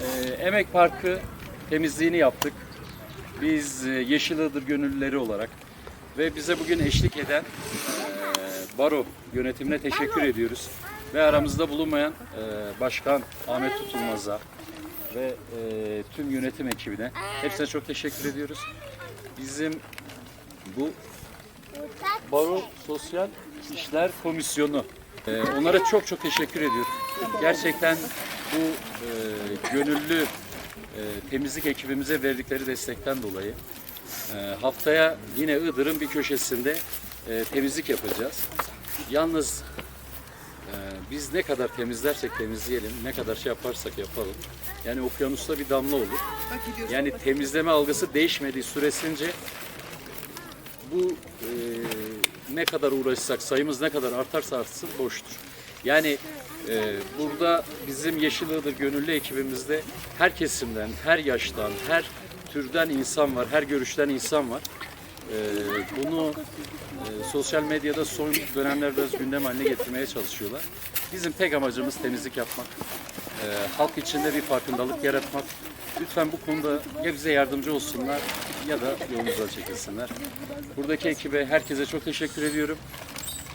Ee, Emek Parkı temizliğini yaptık. Biz e, Yeşil Iğdır gönüllüleri olarak ve bize bugün eşlik eden e, Baro yönetimine teşekkür ediyoruz. Ve aramızda bulunmayan e, Başkan Ahmet Tutulmaz'a ve e, tüm yönetim ekibine hepsine çok teşekkür ediyoruz. Bizim bu Baro Sosyal İşler Komisyonu. Ee, onlara çok çok teşekkür ediyorum. Gerçekten bu e, gönüllü e, temizlik ekibimize verdikleri destekten dolayı e, haftaya yine Iğdır'ın bir köşesinde e, temizlik yapacağız. Yalnız e, biz ne kadar temizlersek temizleyelim, ne kadar şey yaparsak yapalım. Yani okyanusta bir damla olur. Yani temizleme algısı değişmediği süresince bu e, ne kadar uğraşsak, sayımız ne kadar artarsa artsın boştur. Yani e, burada bizim Yeşil Iğdır gönüllü ekibimizde her kesimden, her yaştan, her türden insan var, her görüşten insan var. E, bunu e, sosyal medyada son dönemlerde biraz gündem haline getirmeye çalışıyorlar. Bizim tek amacımız temizlik yapmak. E, halk içinde bir farkındalık yaratmak. Lütfen bu konuda ya bize yardımcı olsunlar ya da yolumuza çekilsinler. Buradaki ekibe herkese çok teşekkür ediyorum.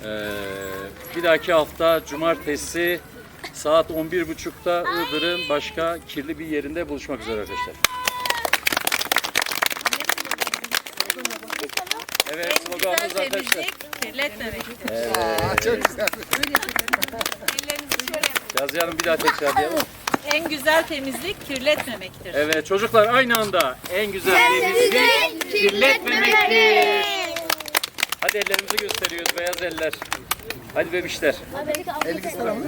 Ee, bir dahaki hafta cumartesi saat 11.30'da Iğdır'ın başka kirli bir yerinde buluşmak üzere arkadaşlar. Evet sloganımız arkadaşlar. temizlik kirletmemektir. Çok güzel. Ellerinizi şöyle yapın. Yazı Hanım bir daha tekrarlayalım. En güzel temizlik kirletmemektir. Evet çocuklar aynı anda en güzel temizlik kirletmemektir. Hadi ellerimizi gösteriyoruz beyaz eller. Hadi bebişler. Sana mı?